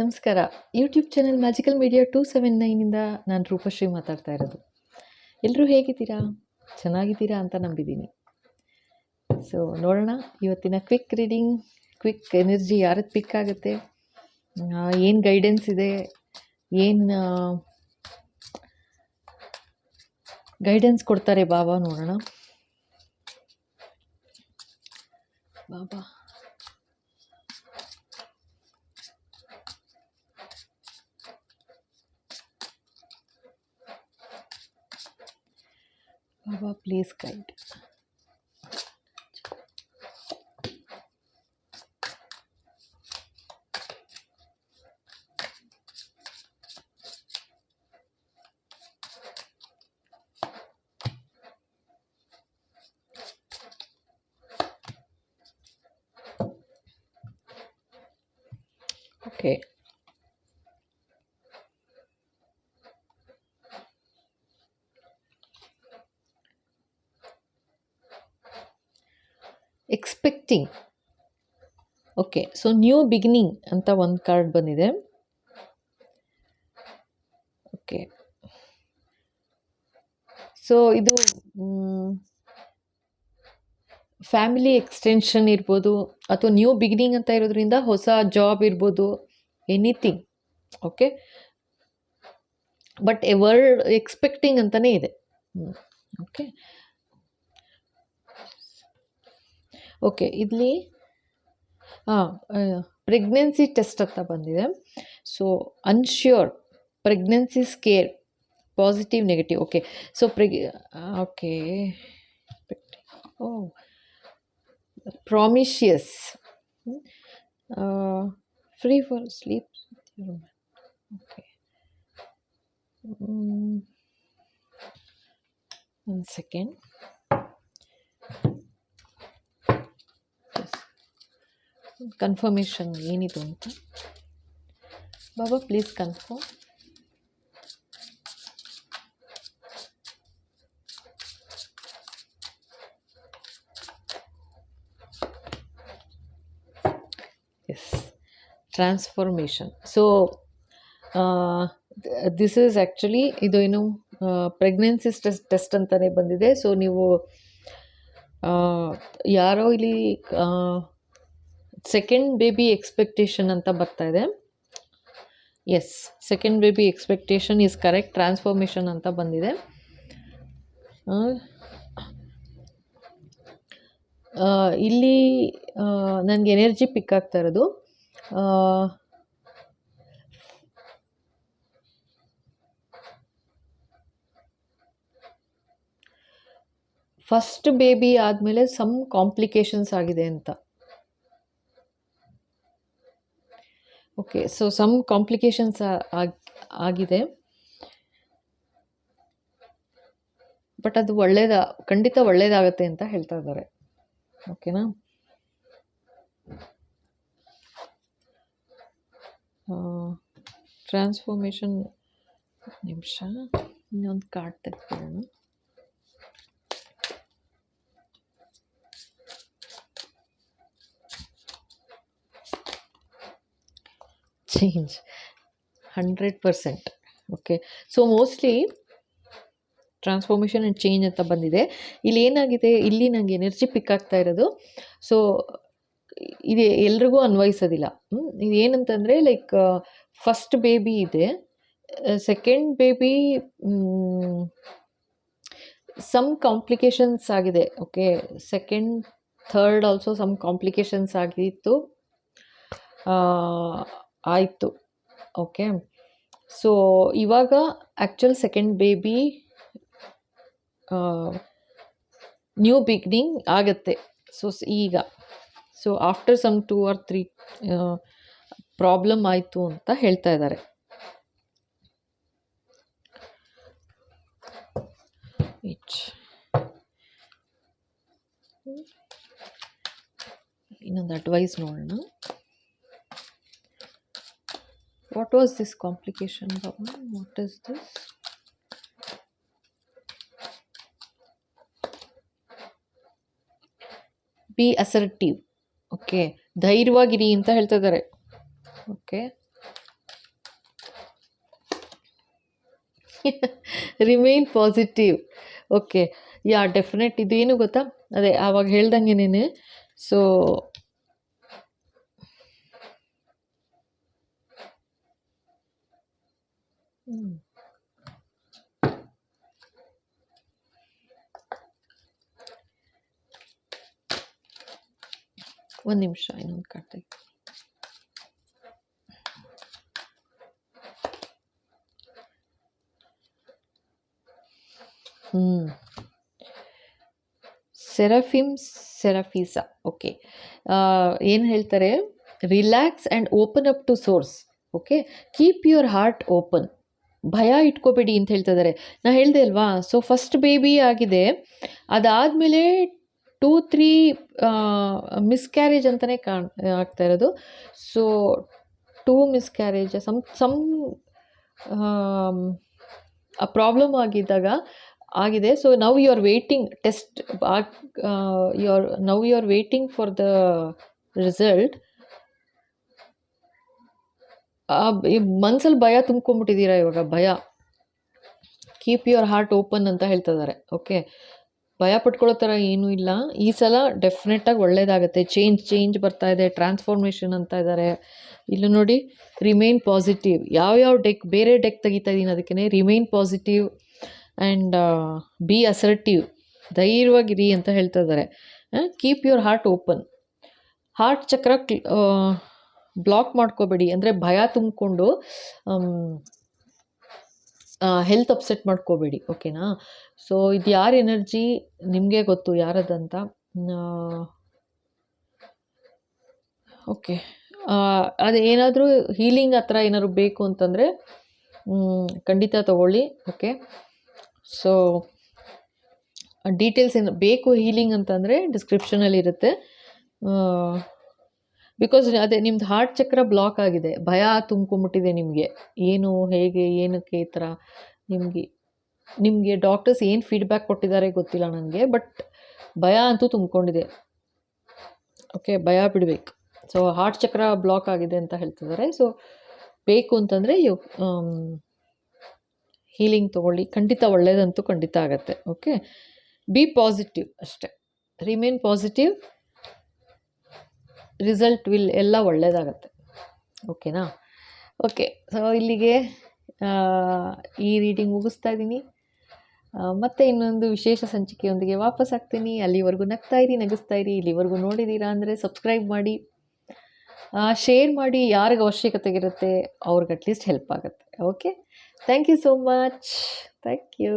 ನಮಸ್ಕಾರ. YouTube channel magical media two seven ನೈನಿಂದ ನಾನು ರೂಪಶ್ರೀ ಮಾತಾಡ್ತಾ ಇರೋದು. ಎಲ್ಲರೂ ಹೇಗಿದ್ದೀರಾ? ಚೆನ್ನಾಗಿದ್ದೀರಾ ಅಂತ ನಂಬಿದ್ದೀನಿ. ಸೊ ನೋಡೋಣ. ಇವತ್ತಿನ ಕ್ವಿಕ್ ರೀಡಿಂಗ್ ಕ್ವಿಕ್ ಎನರ್ಜಿ ಯಾರದ್ದು ಪಿಕ್ ಆಗುತ್ತೆ? ಏನು ಗೈಡೆನ್ಸ್ ಇದೆ? ಏನು ಗೈಡೆನ್ಸ್ ಕೊಡ್ತಾರೆ ಬಾಬಾ ನೋಡೋಣ. Baba. Baba please guide okay expecting okay so new beginning ಅಂತ ಒಂದು ಕಾರ್ಡ್ ಬಂದಿದೆ. ಓಕೆ ಸೊ ಇದು ಫ್ಯಾಮಿಲಿ ಎಕ್ಸ್ಟೆನ್ಷನ್ ಇರ್ಬೋದು, ಅಥವಾ ನ್ಯೂ ಬಿಗಿನಿಂಗ್ ಅಂತ ಇರೋದ್ರಿಂದ ಹೊಸ ಜಾಬ್ ಇರ್ಬೋದು anything okay but a word expecting ಅಂತಲೇ ಇದೆ ಓಕೆ ಓಕೆ ಇಲ್ಲಿ ಹಾಂ ಪ್ರೆಗ್ನೆನ್ಸಿ ಟೆಸ್ಟ್ ಅಂತ ಬಂದಿದೆ. So unsure pregnancy scare positive negative okay so preg okay oh promiscuous free for sleep okay ಒಂದು ಸೆಕೆಂಡ್ ಕನ್ಫರ್ಮೇಷನ್ ಏನಿದು ಅಂತ. Baba please confirm yes transformation so this is actually ಇದು ಏನು pregnancy test test ಅಂತಲೇ ಬಂದಿದೆ. So ನೀವು ಯಾರೋ ಇಲ್ಲಿ ಸೆಕೆಂಡ್ ಬೇಬಿ ಎಕ್ಸ್ಪೆಕ್ಟೇಷನ್ ಅಂತ ಬರ್ತಾ ಇದೆ. Yes second baby expectation is correct transformation ಅಂತ ಬಂದಿದೆ. ಇಲ್ಲಿ ನನಗೆ ಎನರ್ಜಿ ಪಿಕ್ ಆಗ್ತಾ ಇರೋದು. ಫಸ್ಟ್ ಬೇಬಿ ಆದಮೇಲೆ ಸಮ್ ಕಾಂಪ್ಲಿಕೇಶನ್ಸ್ ಆಗಿದೆ ಅಂತ. ಓಕೆ ಸೊ ಸಮ್ ಕಾಂಪ್ಲಿಕೇಶನ್ಸ್ ಆಗಿದೆ. ಬಟ್ ಅದು ಒಳ್ಳೇದ, ಖಂಡಿತ ಒಳ್ಳೇದಾಗತ್ತೆ ಅಂತ ಹೇಳ್ತಾ ಇದ್ದಾರೆ. ಓಕೆನಾ ಟ್ರಾನ್ಸ್ಫಾರ್ಮೇಶನ್ ನಿಮಿಷ, ಇನ್ನೊಂದು ಕಾರ್ಡ್ ತೆಗೆದುಕೊಳ್ಳೋಣ. Change hundred percent okay so mostly transformation and change ಅಂತ ಬಂದಿದೆ. ಇಲ್ಲಿ ಏನಾಗಿದೆ? ಇಲ್ಲಿ ನನಗೆ ಎನರ್ಜಿ ಪಿಕ್ ಆಗ್ತಾ ಇರೋದು. ಸೊ ಇದು ಎಲ್ರಿಗೂ ಅನ್ವಯಿಸೋದಿಲ್ಲ? ಇದು ಏನಂತಂದರೆ ಲೈಕ್ ಫಸ್ಟ್ ಬೇಬಿ ಇದೆ. ಸೆಕೆಂಡ್ ಬೇಬಿ ಸಮ್ ಕಾಂಪ್ಲಿಕೇಶನ್ಸ್ ಆಗಿದೆ. Okay second third also some complications ಆಗಿತ್ತು. ಆಯಿತು. ಓಕೆ. ಸೊ, ಇವಾಗ actual second baby new beginning ಆಗುತ್ತೆ. ಸೊ, ಈಗ. So after some two or three problem ಆಯಿತು ಅಂತ ಹೇಳ್ತಾ ಇದ್ದಾರೆ. ಇನ್ನೊಂದು ಅಡ್ವೈಸ್ ನೋಡೋಣ. what was this complication Bhavna? what is this? Be assertive okay ಧೈರ್ಯವಾಗಿರಿ ಅಂತ ಹೇಳ್ತಾ ಇದ್ದಾರೆ. Okay remain positive okay yeah definite ಇದು ಏನು ಗೊತ್ತಾ? ಅದೇ, ಆವಾಗ ಹೇಳ್ದಂಗೆನೇ ಸೊ ಒಂದು ನಿಮಿಷ ಇನ್ನೊಂದು ಕಾರ್ಡ್ ತೆಗಿ ಹ್ಞೂ ಸೆರಫಿಮ್ ಸೆರಫೀಸಾ ಓಕೆ ಏನು ಹೇಳ್ತಾರೆ relax and open up to source okay keep your heart open ಭಯ ಇಟ್ಕೋಬೇಡಿ ಅಂತ ಹೇಳ್ತಾ ಇದ್ದಾರೆ ನಾ ಹೇಳಿದೆ ಅಲ್ವಾ? ಸೊ ಫಸ್ಟ್ ಬೇಬಿ ಆಗಿದೆ. ಅದಾದಮೇಲೆ ಟೂ ತ್ರೀ ಮಿಸ್ಕ್ಯಾರೇಜ್ ಅಂತಲೇ ಕಾಣ್, ಆಗ್ತಾ ಇರೋದು. So two miscarriage some some problem ಆಗಿದ್ದಾಗ ಆಗಿದೆ. So now you are waiting test you are now you are waiting for the result ಮನ್ಸಲ್ಲಿ ಭಯ ತುಂಬ್ಕೊಂಡ್ಬಿಟ್ಟಿದ್ದೀರಾ ಇವಾಗ? ಭಯ. ಕೀಪ್ ಯುವರ್ ಹಾರ್ಟ್ ಓಪನ್ ಅಂತ ಹೇಳ್ತಾ ಇದ್ದಾರೆ. ಓಕೆ ಭಯ ಪಟ್ಕೊಳ್ಳೋ ಥರ ಏನೂ ಇಲ್ಲ. ಈ ಸಲ ಡೆಫಿನೆಟಾಗಿ ಒಳ್ಳೇದಾಗುತ್ತೆ. ಚೇಂಜ್ ಚೇಂಜ್ ಬರ್ತಾ ಇದೆ. ಟ್ರಾನ್ಸ್ಫಾರ್ಮೇಷನ್ ಅಂತ ಇದ್ದಾರೆ. ಇಲ್ಲಿ ನೋಡಿ ರಿಮೈನ್ ಪಾಸಿಟಿವ್ ಯಾವ್ಯಾವ ಡೆಕ್ ಬೇರೆ ಡೆಕ್ ತೆಗಿತಾ ಇದ್ದೀನಿ ಅದಕ್ಕೇ remain positive and be assertive ಧೈರ್ಯವಾಗಿರಿ ಅಂತ ಹೇಳ್ತಾ ಇದ್ದಾರೆ. Keep your heart open heart chakra block ಮಾಡ್ಕೋಬೇಡಿ. ಅಂದರೆ ಭಯ ತುಂಬಿಕೊಂಡು ಹೆಲ್ತ್ ಅಪ್ಸೆಟ್ ಮಾಡ್ಕೋಬೇಡಿ. ಓಕೆನಾ ಸೊ ಇದು ಯಾರ ಎನರ್ಜಿ ನಿಮಗೆ ಗೊತ್ತು ಯಾರದಂತ. ಓಕೆ ಅದು ಏನಾದರೂ ಹೀಲಿಂಗ್ ಆ ಥರ ಏನಾದ್ರು ಬೇಕು ಅಂತಂದರೆ ಖಂಡಿತ ತಗೊಳ್ಳಿ. ಓಕೆ ಸೊ ಡೀಟೇಲ್ಸ್ ಏನು, ಬೇಕು ಹೀಲಿಂಗ್ ಅಂತಂದರೆ ಡಿಸ್ಕ್ರಿಪ್ಷನಲ್ಲಿ ಇರುತ್ತೆ ಬಿಕಾಸ್ ಅದೇ ನಿಮ್ದು ಹಾರ್ಟ್ ಚಕ್ರ ಬ್ಲಾಕ್ ಆಗಿದೆ. ಭಯ ತುಂಬ್ಕೊಂಬಿಟ್ಟಿದೆ ನಿಮಗೆ. ಏನು, ಹೇಗೆ, ಏನಕ್ಕೆ ಈ ಥರ? ನಿಮಗೆ ನಿಮಗೆ ಡಾಕ್ಟರ್ಸ್ ಏನು ಫೀಡ್ಬ್ಯಾಕ್ ಕೊಟ್ಟಿದ್ದಾರೆ ಗೊತ್ತಿಲ್ಲ ನನಗೆ ಬಟ್ ಭಯ ಅಂತೂ ತುಂಬಿಕೊಂಡಿದೆ. ಓಕೆ ಭಯ ಬಿಡಬೇಕು. ಸೊ ಹಾರ್ಟ್ ಚಕ್ರ ಬ್ಲಾಕ್ ಆಗಿದೆ ಅಂತ ಹೇಳ್ತಿದ್ದಾರೆ. ಸೊ ಬೇಕು ಅಂತಂದರೆ ಯು ಹೀಲಿಂಗ್ ತೊಗೊಳ್ಳಿ. ಖಂಡಿತ ಒಳ್ಳೆಯದಂತೂ ಖಂಡಿತ ಆಗುತ್ತೆ. ಓಕೆ ಬಿ ಪಾಸಿಟಿವ್ ಅಷ್ಟೇ. ರಿಮೇನ್ ಪಾಸಿಟಿವ್ ರಿಸಲ್ಟ್ ವಿಲ್ ಎಲ್ಲ ಒಳ್ಳೆಯದಾಗತ್ತೆ ಓಕೆನಾ ಓಕೆ ಸೊ ಇಲ್ಲಿಗೆ ಈ ರೀಡಿಂಗ್ ಮುಗಿಸ್ತಾ ಇದ್ದೀನಿ. ಮತ್ತೆ ಇನ್ನೊಂದು ವಿಶೇಷ ಸಂಚಿಕೆಯೊಂದಿಗೆ ವಾಪಸ್ ಆಗ್ತೀನಿ. ಅಲ್ಲಿವರೆಗೂ ನಗ್ತಾ ಇರಿ, ನಗಿಸ್ತಾ ಇರಿ. ಇಲ್ಲಿವರೆಗೂ ನೋಡಿದ್ದೀರಾ ಅಂದರೆ ಸಬ್ಸ್ಕ್ರೈಬ್ ಮಾಡಿ. ಶೇರ್ ಮಾಡಿ. ಯಾರಿಗೆ ಅವಶ್ಯಕತೆ ಇರುತ್ತೆ, ಅವ್ರಿಗೆ ಅಟ್ಲೀಸ್ಟ್ ಹೆಲ್ಪ್ ಆಗುತ್ತೆ. Okay thank you so much thank you